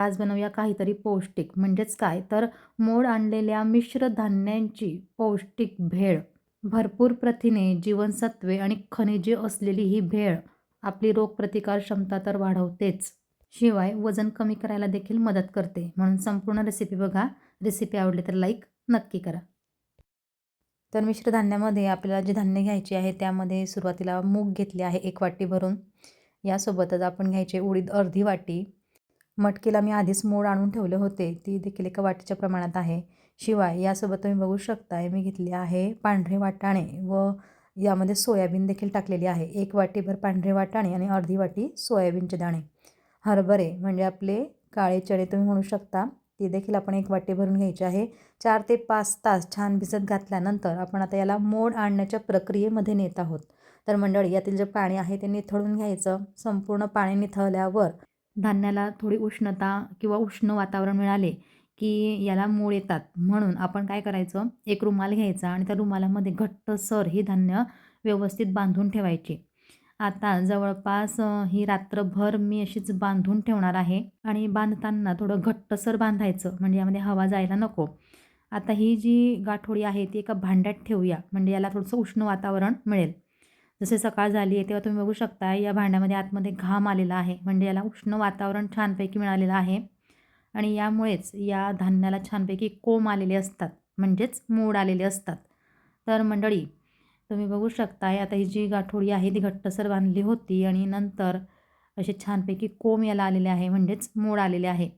आज बनवूया काहीतरी पौष्टिक. म्हणजेच काय? तर मोड आणलेल्या मिश्र धान्यांची पौष्टिक भेळ. भरपूर प्रथिने जीवनसत्वे आणि खनिजे असलेली ही भेळ आपली रोगप्रतिकार क्षमता तर वाढवतेच. शिवाय वजन कमी करायला देखील मदत करते. म्हणून संपूर्ण रेसिपी बघा. रेसिपी आवडली तर लाईक नक्की करा. तर मिश्र धान्यामध्ये आपल्याला जे धान्य घ्यायचे आहे त्यामध्ये सुरुवातीला मूग घेतले आहे एक वाटी भरून. यासोबतच आपण घ्यायचे उडीद अर्धी वाटी. मटकीला मी आधीच मोड आणून ठेवले होते. ती देखील एका वाटीच्या प्रमाणात आहे. शिवाय यासोबत तुम्ही बघू शकताय मी घेतली आहे पांढरे वाटाणे व यामध्ये सोयाबीन देखील टाकलेली आहे. एक वाटीभर पांढरे वाटाणे आणि अर्धी वाटी सोयाबीनचे दाणे. हरभरे म्हणजे आपले काळे चणे तुम्ही म्हणू शकता. ती देखील आपण एक वाटी भरून घ्यायची आहे. चार ते पाच तास छान भिजत घातल्यानंतर आपण आता याला मोड आणण्याच्या प्रक्रियेमध्ये नेत आहोत. तर मंडळी यातील जे पाणी आहे ते निथळून घ्यायचं. संपूर्ण पाणी निथळल्यावर धान्याला थोडी उष्णता किंवा उष्ण वातावरण मिळाले की याला मूळ येतात. म्हणून आपण काय करायचं? एक रुमाल घ्यायचा आणि त्या रुमालामध्ये घट्टसर ही धान्य व्यवस्थित बांधून ठेवायची. आता जवळपास ही रात्रभर मी अशीच बांधून ठेवणार आहे आणि बांधताना थोडं घट्टसर बांधायचं म्हणजे यामध्ये हवा जायला नको. आता ही जी गाठोडी आहे ती एका भांड्यात ठेवूया म्हणजे याला थोडंसं उष्ण वातावरण मिळेल. जसे सकाळ झाली आहे तेव्हा तुम्ही बघू शकता या भांड्यामध्ये आतमध्ये घाम आलेला आहे. म्हणजे याला उष्ण वातावरण छानपैकी मिळालेलं आहे. आणि यामुळेच या धान्याला छानपैकी कोंब आलेले असतात. म्हणजेच मूड आलेले असतात. तर मंडळी तुम्ही बघू शकता आता ही जी गाठोडी आहे ती घट्टसर बांधली होती आणि नंतर असे छानपैकी कोंब याला आलेले आहे. म्हणजेच मूड आलेले आहे.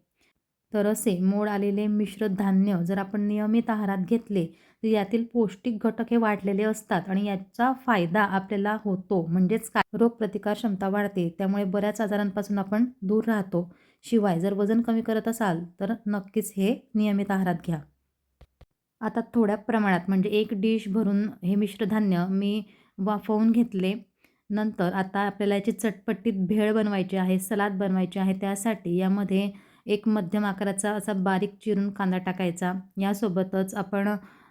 तर असे मोड आलेले मिश्र धान्य जर आपण नियमित आहारात घेतले तर यातील पौष्टिक घटक हे वाढलेले असतात आणि याचा फायदा आपल्याला होतो. म्हणजेच काय? रोगप्रतिकार क्षमता वाढते त्यामुळे बऱ्याच आजारांपासून आपण दूर राहतो. शिवाय जर वजन कमी करत असाल तर नक्कीच हे नियमित आहारात घ्या. आता थोड्या प्रमाणात म्हणजे एक डिश भरून हे मिश्र धान्य मी वाफवून घेतले. नंतर आता आपल्याला याची चटपटीत भेळ बनवायची आहे सलाद बनवायची आहे त्यासाठी यामध्ये एक मध्यम आकाराचा असा बारीक चिरून कांदा टाकायचा. यासोबतच आपण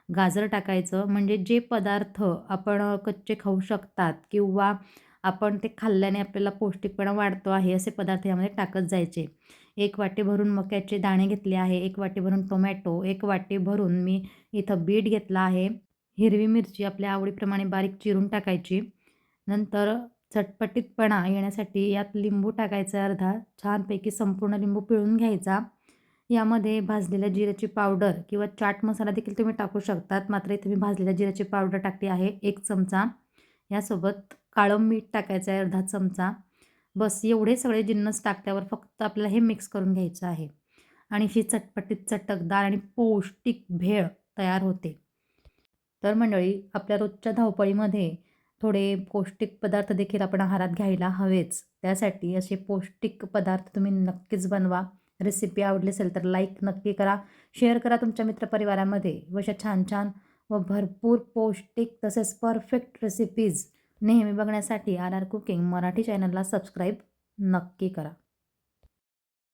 गाजर टाकायचं. म्हणजे जे पदार्थ आपण कच्चे खाऊ शकतात किंवा आपण ते खाल्ल्याने आपल्याला पौष्टिकपणा वाढतो आहे असे पदार्थ यामध्ये टाकत जायचे. एक वाटी भरून मक्याचे दाणे घेतले आहे एक वाटी भरून टोमॅटो एक वाटी भरून मी इथं बीट घेतला आहे. हिरवी मिरची आपल्या आवडीप्रमाणे बारीक चिरून टाकायची. नंतर चटपटीतपणा येण्यासाठी यात लिंबू टाकायचा अर्धा छानपैकी संपूर्ण लिंबू पिळून घ्यायचा. यामध्ये भाजलेल्या जिऱ्याची पावडर किंवा चाट मसाला देखील तुम्ही टाकू शकतात. मात्र इथे मी भाजलेल्या जिऱ्याची पावडर टाकली आहे एक चमचा. यासोबत काळं मीठ टाकायचं आहे अर्धा चमचा. बस एवढे सगळे जिन्नस टाकल्यावर फक्त आपल्याला हे मिक्स करून घ्यायचं आहे. आणि ही चटपटीत चटकदार आणि पौष्टिक भेळ तयार होते. तर मंडळी आपल्या रोजच्या धावपळीमध्ये थोडे पौष्टिक पदार्थ देखील आपण आहारात घ्यायला हवेच. त्यासाठी असे पौष्टिक पदार्थ तुम्ही नक्कीच बनवा. रेसिपी आवडली असेल तर लाईक नक्की करा. शेअर करा तुमच्या मित्रपरिवारामध्ये व अशा छान छान व भरपूर पौष्टिक तसेच परफेक्ट रेसिपीज नेहमी बघण्यासाठी आर आर कुकिंग मराठी चॅनलला सबस्क्राईब नक्की करा.